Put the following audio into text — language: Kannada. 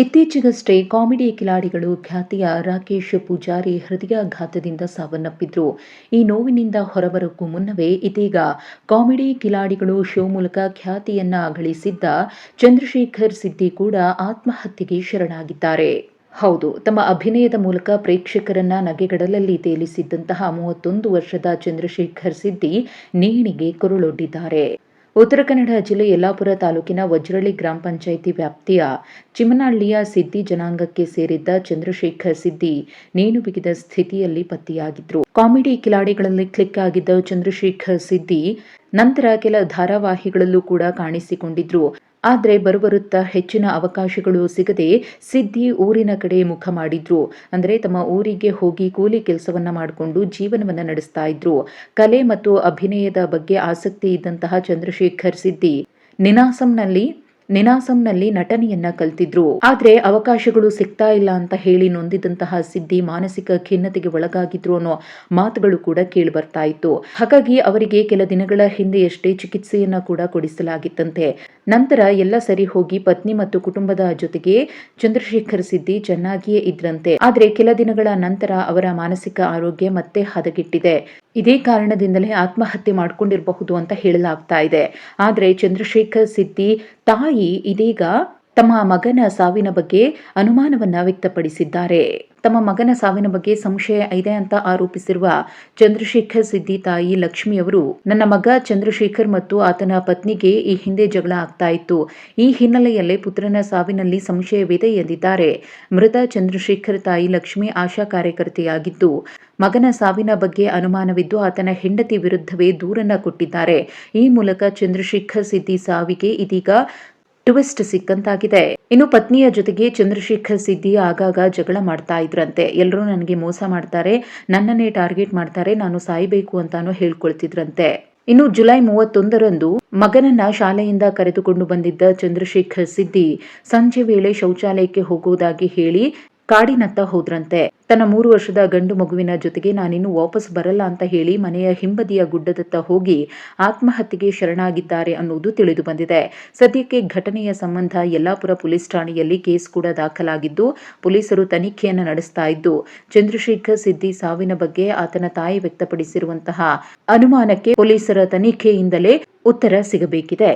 ಇತ್ತೀಚೆಗಷ್ಟೇ ಕಾಮಿಡಿ ಕಿಲಾಡಿಗಳು ಖ್ಯಾತಿಯ ರಾಕೇಶ್ ಪೂಜಾರಿ ಹೃದಯಾಘಾತದಿಂದ ಸಾವನ್ನಪ್ಪಿದ್ರು. ಈ ನೋವಿನಿಂದ ಹೊರಬರಕ್ಕೂ ಮುನ್ನವೇ ಇದೀಗ ಕಾಮಿಡಿ ಕಿಲಾಡಿಗಳು ಶೋ ಮೂಲಕ ಖ್ಯಾತಿಯನ್ನ ಗಳಿಸಿದ್ದ ಚಂದ್ರಶೇಖರ್ ಸಿದ್ದಿ ಕೂಡ ಆತ್ಮಹತ್ಯೆಗೆ ಶರಣಾಗಿದ್ದಾರೆ. ಹೌದು, ತಮ್ಮ ಅಭಿನಯದ ಮೂಲಕ ಪ್ರೇಕ್ಷಕರನ್ನ ನಗೆಗಡಲಲ್ಲಿ ತೇಲಿಸಿದ್ದಂತಹ ಮೂವತ್ತೊಂದು ವರ್ಷದ ಚಂದ್ರಶೇಖರ್ ಸಿದ್ದಿ ನೇಣಿಗೆ ಕುರುಳೊಡ್ಡಿದ್ದಾರೆ. ಉತ್ತರ ಕನ್ನಡ ಜಿಲ್ಲೆ ಯಲ್ಲಾಪುರ ತಾಲೂಕಿನ ವಜ್ರಳ್ಳಿ ಗ್ರಾಮ ಪಂಚಾಯಿತಿ ವ್ಯಾಪ್ತಿಯ ಚಿಮನಹಳ್ಳಿಯ ಸಿದ್ದಿ ಜನಾಂಗಕ್ಕೆ ಸೇರಿದ್ದ ಚಂದ್ರಶೇಖರ್ ಸಿದ್ದಿ ನೇಣು ಬಿಗಿದ ಸ್ಥಿತಿಯಲ್ಲಿ ಪತ್ತೆಯಾಗಿದ್ರು. ಕಾಮಿಡಿ ಕಿಲಾಡಿಗಳಲ್ಲಿ ಕ್ಲಿಕ್ ಆಗಿದ್ದ ಚಂದ್ರಶೇಖರ್ ಸಿದ್ದಿ ನಂತರ ಕೆಲ ಧಾರಾವಾಹಿಗಳಲ್ಲೂ ಕೂಡ ಕಾಣಿಸಿಕೊಂಡಿದ್ರು. ಆದರೆ ಬರುಬರುತ್ತಾ ಹೆಚ್ಚಿನ ಅವಕಾಶಗಳು ಸಿಗದೆ ಸಿದ್ದಿ ಊರಿನ ಕಡೆ ಮುಖ ಮಾಡಿದ್ರು. ಅಂದರೆ ತಮ್ಮ ಊರಿಗೆ ಹೋಗಿ ಕೂಲಿ ಕೆಲಸವನ್ನ ಮಾಡಿಕೊಂಡು ಜೀವನವನ್ನ ನಡೆಸ್ತಾ ಇದ್ರು. ಕಲೆ ಮತ್ತು ಅಭಿನಯದ ಬಗ್ಗೆ ಆಸಕ್ತಿ ಇದ್ದಂತಹ ಚಂದ್ರಶೇಖರ್ ಸಿದ್ದಿ ನಿನಾಸಂನಲ್ಲಿ ನಿನಾಸಂನಲ್ಲಿ ನಟನೆಯನ್ನ ಕಲ್ತಿದ್ರು. ಆದ್ರೆ ಅವಕಾಶಗಳು ಸಿಗ್ತಾ ಇಲ್ಲ ಅಂತ ಹೇಳಿ ನೊಂದಿದಂತಹ ಸಿದ್ದಿ ಮಾನಸಿಕ ಖಿನ್ನತೆಗೆ ಒಳಗಾಗಿದ್ರು ಅನ್ನೋ ಮಾತುಗಳು ಕೂಡ ಕೇಳಿ ಬರ್ತಾ ಇತ್ತು. ಹಾಗಾಗಿ ಅವರಿಗೆ ಕೆಲ ದಿನಗಳ ಹಿಂದೆಯಷ್ಟೇ ಚಿಕಿತ್ಸೆಯನ್ನ ಕೂಡ ಕೊಡಿಸಲಾಗಿತ್ತಂತೆ. ನಂತರ ಎಲ್ಲ ಸರಿ ಹೋಗಿ ಪತ್ನಿ ಮತ್ತು ಕುಟುಂಬದ ಜೊತೆಗೆ ಚಂದ್ರಶೇಖರ್ ಸಿದ್ದಿ ಚೆನ್ನಾಗಿಯೇ ಇದ್ರಂತೆ. ಆದ್ರೆ ಕೆಲ ದಿನಗಳ ನಂತರ ಅವರ ಮಾನಸಿಕ ಆರೋಗ್ಯ ಮತ್ತೆ ಹದಗೆಟ್ಟಿದೆ. ಇದೇ ಕಾರಣದಿಂದಲೇ ಆತ್ಮಹತ್ಯೆ ಮಾಡ್ಕೊಂಡಿರಬಹುದು ಅಂತ ಹೇಳಲಾಗ್ತಾ ಇದೆ. ಆದರೆ ಚಂದ್ರಶೇಖರ್ ಸಿದ್ದಿ ತಾಯಿ ಇದೀಗ ತಮ್ಮ ಮಗನ ಸಾವಿನ ಬಗ್ಗೆ ಅನುಮಾನವನ್ನ ವ್ಯಕ್ತಪಡಿಸಿದ್ದಾರೆ. ತಮ್ಮ ಮಗನ ಸಾವಿನ ಬಗ್ಗೆ ಸಂಶಯ ಇದೆ ಅಂತ ಆರೋಪಿಸಿರುವ ಚಂದ್ರಶೇಖರ್ ಸಿದ್ದಿ ತಾಯಿ ಲಕ್ಷ್ಮಿಯವರು ನನ್ನ ಮಗ ಚಂದ್ರಶೇಖರ್ ಮತ್ತು ಆತನ ಪತ್ನಿಗೆ ಈ ಹಿಂದೆ ಜಗಳ ಆಗ್ತಾ ಇತ್ತು. ಈ ಹಿನ್ನೆಲೆಯಲ್ಲಿ ಪುತ್ರನ ಸಾವಿನಲ್ಲಿ ಸಂಶಯವಿದೆ ಎಂದಿದ್ದಾರೆ. ಮೃತ ಚಂದ್ರಶೇಖರ್ ತಾಯಿ ಲಕ್ಷ್ಮಿ ಆಶಾ ಕಾರ್ಯಕರ್ತೆಯಾಗಿದ್ದು, ಮಗನ ಸಾವಿನ ಬಗ್ಗೆ ಅನುಮಾನವಿದ್ದು ಆತನ ಹೆಂಡತಿ ವಿರುದ್ಧವೇ ದೂರನ್ನ ಕೊಟ್ಟಿದ್ದಾರೆ. ಈ ಮೂಲಕ ಚಂದ್ರಶೇಖರ್ ಸಿದ್ದಿ ಸಾವಿಗೆ ಇದೀಗ ಟ್ವಿಸ್ಟ್ ಸಿಕ್ಕಂತಾಗಿದೆ. ಇನ್ನು ಪತ್ನಿಯ ಜೊತೆಗೆ ಚಂದ್ರಶೇಖರ್ ಸಿದ್ದಿ ಆಗಾಗ ಜಗಳ ಮಾಡ್ತಾ ಇದ್ರಂತೆ. ಎಲ್ಲರೂ ನನಗೆ ಮೋಸ ಮಾಡ್ತಾರೆ, ನನ್ನನ್ನೇ ಟಾರ್ಗೆಟ್ ಮಾಡ್ತಾರೆ, ನಾನು ಸಾಯಬೇಕು ಅಂತಾನು ಹೇಳ್ಕೊಳ್ತಿದ್ರಂತೆ. ಇನ್ನು ಜುಲೈ ಮೂವತ್ತೊಂದರಂದು ಮಗನನ್ನ ಶಾಲೆಯಿಂದ ಕರೆದುಕೊಂಡು ಬಂದಿದ್ದ ಚಂದ್ರಶೇಖರ್ ಸಿದ್ದಿ ಸಂಜೆ ವೇಳೆ ಶೌಚಾಲಯಕ್ಕೆ ಹೋಗುವುದಾಗಿ ಹೇಳಿ ಕಾಡಿನತ್ತ ಹೋದ್ರಂತೆ. ತನ್ನ ಮೂರು ವರ್ಷದ ಗಂಡು ಮಗುವಿನ ಜೊತೆಗೆ ನಾನಿನ್ನು ವಾಪಸ್ ಬರಲ್ಲ ಅಂತ ಹೇಳಿ ಮನೆಯ ಹಿಂಬದಿಯ ಗುಡ್ಡದತ್ತ ಹೋಗಿ ಆತ್ಮಹತ್ಯೆಗೆ ಶರಣಾಗಿದ್ದಾರೆ ಅನ್ನುವುದು ತಿಳಿದು ಬಂದಿದೆ. ಸದ್ಯಕ್ಕೆ ಘಟನೆಯ ಸಂಬಂಧ ಯಲ್ಲಾಪುರ ಪೊಲೀಸ್ ಠಾಣೆಯಲ್ಲಿ ಕೇಸ್ ಕೂಡ ದಾಖಲಾಗಿದ್ದು, ಪೊಲೀಸರು ತನಿಖೆಯನ್ನು ನಡೆಸ್ತಾ ಇದ್ದು, ಚಂದ್ರಶೇಖರ್ ಸಿದ್ದಿ ಸಾವಿನ ಬಗ್ಗೆ ಆತನ ತಾಯಿ ವ್ಯಕ್ತಪಡಿಸಿರುವಂತಹ ಅನುಮಾನಕ್ಕೆ ಪೊಲೀಸರ ತನಿಖೆಯಿಂದಲೇ ಉತ್ತರ ಸಿಗಬೇಕಿದೆ.